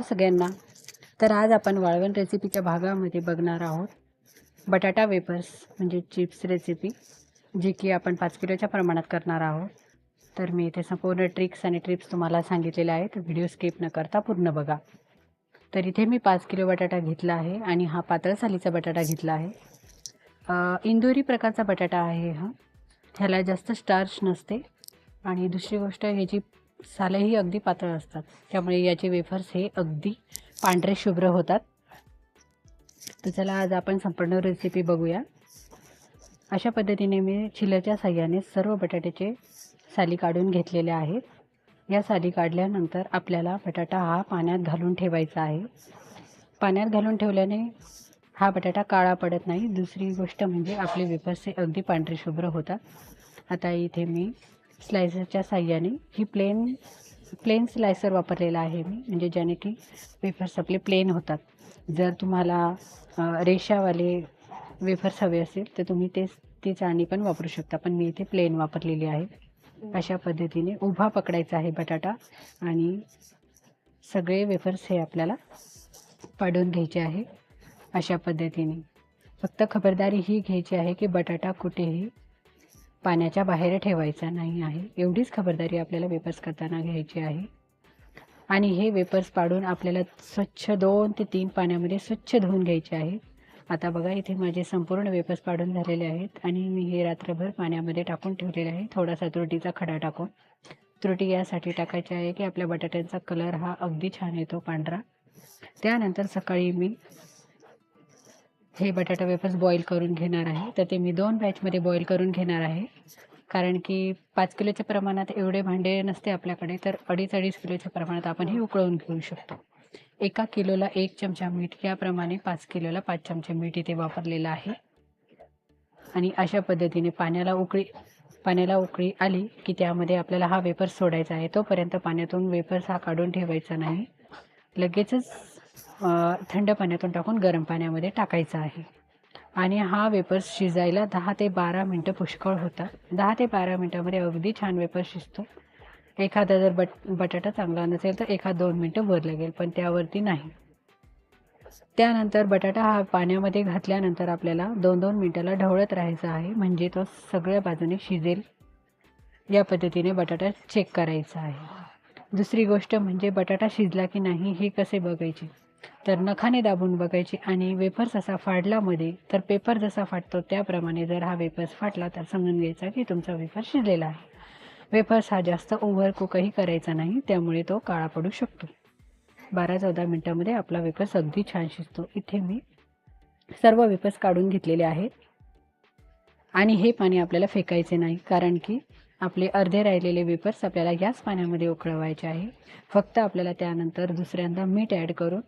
नमस्कार सगळ्यांना. तर आज आपण वाळवण रेसिपीच्या भागामध्ये बघणार आहोत. बटाटा वेपर्स म्हणजे चिप्स रेसिपी जी की आपण पाच किलोच्या प्रमाणात करणार आहोत. तर मी इथे संपूर्ण ट्रिक्स आणि ट्रिप्स तुम्हाला सांगितलेल्या आहेत. व्हिडिओ स्किप न करता पूर्ण बघा. तर इथे मी पाच किलो बटाटा घेतला आहे आणि हा पातळ सालीचा बटाटा घेतला आहे. इंदोरी प्रकारचा बटाटा आहे हा. ह्याला जास्त स्टार्च नसते. आणि दुसरी गोष्ट ह्याची सालेही अगदी पातळ असतात. त्यामुळे याचे वेफर्स हे अगदी पांढरे शुभ्र होतात. तर चला आज आपण संपूर्ण रेसिपी बघूया. अशा पद्धतीने मी चिलरच्या साह्याने सर्व बटाट्याचे साली काढून घेतलेल्या आहेत. या साली काढल्यानंतर आपल्याला बटाटा हा पाण्यात घालून ठेवायचा आहे. पाण्यात घालून ठेवल्याने हा बटाटा काळा पडत नाही. दुसरी गोष्ट म्हणजे आपले वेफर्स हे अगदी पांढरे शुभ्र होतात. आता इथे मी स्लायसरच्या साह्याने ही प्लेन प्लेन स्लायसर वापरलेला आहे मी. म्हणजे ज्याने की वेफर्स आपले प्लेन होतात. जर तुम्हाला रेषावाले वेफर्स हवे असेल तर तुम्ही ते ती चाळणी पण वापरू शकता. पण मी इथे प्लेन वापरलेली आहे. अशा पद्धतीने उभा पकडायचा आहे बटाटा आणि सगळे वेफर्स हे आपल्याला पाडून घ्यायचे आहे. अशा पद्धतीने. फक्त खबरदारी ही घ्यायची आहे की बटाटा कुठेही पाण्याच्या बाहेर ठेवायचा नाही आहे. एवढीच खबरदारी आपल्याला वेपर्स करताना घ्यायची आहे. आणि हे वेपर्स पाडून आपल्याला स्वच्छ दोन ते तीन पाण्यामध्ये स्वच्छ धुवून घ्यायचे आहे. आता बघा इथे माझे संपूर्ण वेपर्स पाडून झालेले आहेत आणि मी हे रात्रभर पाण्यामध्ये टाकून ठेवलेले आहे. थोडासा त्रुटीचा खडा टाकून. त्रुटी यासाठी टाकायची आहे की आपल्या बटाट्यांचा कलर हा अगदी छान येतो पांढरा. त्यानंतर सकाळी मी हे बटाटा वेफर्स बॉईल करून घेणार आहे. तर ते मी दोन बॅचमध्ये बॉईल करून घेणार आहे. कारण की पाच किलोच्या प्रमाणात एवढे भांडे नसते आपल्याकडे तर अडीच अडीच किलोच्या प्रमाणात आपण हे उकळून घेऊ शकतो. एका किलोला एक चमचा मीठ याप्रमाणे पाच किलोला पाच चमचे मीठ इथे वापरलेलं आहे. आणि अशा पद्धतीने पाण्याला उकळी पाण्याला उकळी आली की त्यामध्ये आपल्याला हा वेपर्स सोडायचा आहे. तोपर्यंत पाण्यातून वेपर्स हा काढून ठेवायचा नाही. लगेचच थंड पाण्यातून टाकून गरम पाण्यामध्ये टाकायचा आहे. आणि हा वेपर्स शिजायला दहा ते बारा मिनटं पुष्कळ होतात. दहा ते बारा मिनटामध्ये अगदी छान वेपर शिजतो. एखादा जर बट बटाटा चांगला नसेल तर एखाद दोन मिनटं वर लागेल पण त्यावरती नाही. त्यानंतर बटाटा हा पाण्यामध्ये घातल्यानंतर आपल्याला दोन दोन मिनटाला ढवळत राहायचा आहे. म्हणजे तो सगळ्या बाजूने शिजेल. या पद्धतीने बटाटा चेक करायचा आहे. दुसरी गोष्ट म्हणजे बटाटा शिजला की नाही हे कसे बघायचे? तर नखाने दाबून बघायचे आणि वेफर्स असा फाडलामध्ये तर पेपर जसा फाटतो त्याप्रमाणे जर हा वेफर्स फाटला तर समजून घ्यायचा की तुमचा वेफर शिजलेला आहे. वेफर्स हा जास्त ओव्हर कुकही करायचा नाही त्यामुळे तो काळा पडू शकतो. बारा चौदा मिनटामध्ये आपला वेफर्स अगदी छान शिजतो. इथे मी सर्व वेफर्स काढून घेतलेले आहेत. आणि हे पाणी आपल्याला फेकायचे नाही कारण की आपले अर्धे राहिलेले वेफर्स आपल्याला याच पाण्यामध्ये उकळवायचे आहे. फक्त आपल्याला त्यानंतर दुसऱ्यांदा मीठ ॲड करून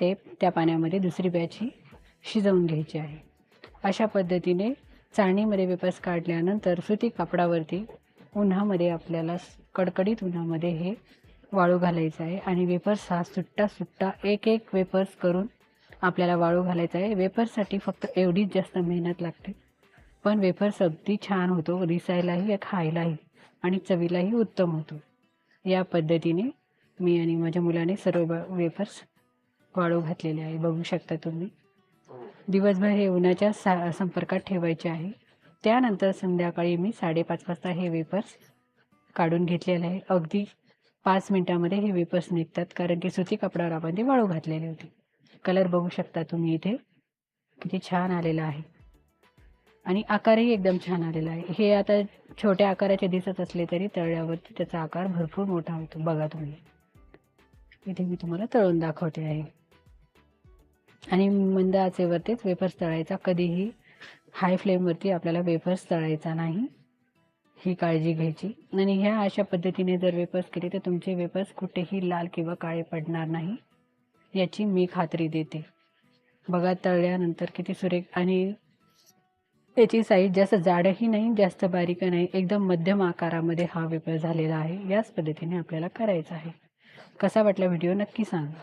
ते त्या पाण्यामध्ये दुसरी बॅच ही शिजवून घ्यायची आहे. अशा पद्धतीने चाळणीमध्ये वेपर्स काढल्यानंतर सुती कापडावरती उन्हामध्ये आपल्याला कडकडीत उन्हामध्ये हे वाळू घालायचं आहे आणि वेपर्स हा सुट्टा सुट्टा एक एक वेपर्स करून आपल्याला वाळू घालायचा आहे. वेपर्ससाठी फक्त एवढीच जास्त मेहनत लागते. पण वेफर्स अगदी छान होतो दिसायलाही खायलाही आणि चवीलाही उत्तम होतो. या पद्धतीने मी आणि माझ्या मुलाने सर्व वेफर्स वाळू घातलेले आहे बघू शकता तुम्ही. दिवसभर हे उन्हाच्या सा संपर्कात ठेवायचे आहे. त्यानंतर संध्याकाळी मी साडेपाच वाजता हे वेफर्स काढून घेतलेले आहे. अगदी पाच मिनटामध्ये हे वेफर्स निघतात कारण की सुती कपड्यावर आपण ते वाळू घातलेले होते. कलर बघू शकता तुम्ही इथे. किती छान आलेला आहे. आणि आकारही एकदम छान आलेला आहे. हे आता छोट्या आकाराचे दिसत असले तरी तळल्यावरती त्याचा आकार भरपूर मोठा होतो बघा तुम्ही. इथे मी तुम्हाला तळून दाखवते आहे. आणि मंद आचेवरतीच वेफर्स तळायचा. कधीही हाय फ्लेमवरती आपल्याला वेफर्स तळायचा नाही. ही काळजी घ्यायची. आणि ह्या अशा पद्धतीने जर वेपर्स केले तर तुमचे वेपर्स कुठेही लाल किंवा काळे पडणार नाही. याची मी खात्री देते. बघा तळल्यानंतर किती सुरेख आणि याची साईज जास्त जाडही नाही जास्त बारीक नाही. एकदम मध्यम आकारामध्ये हा वेपर झालेला आहे. याच पद्धतीने आपल्याला करायचा आहे. कसा वाटला व्हिडिओ नक्की सांगा.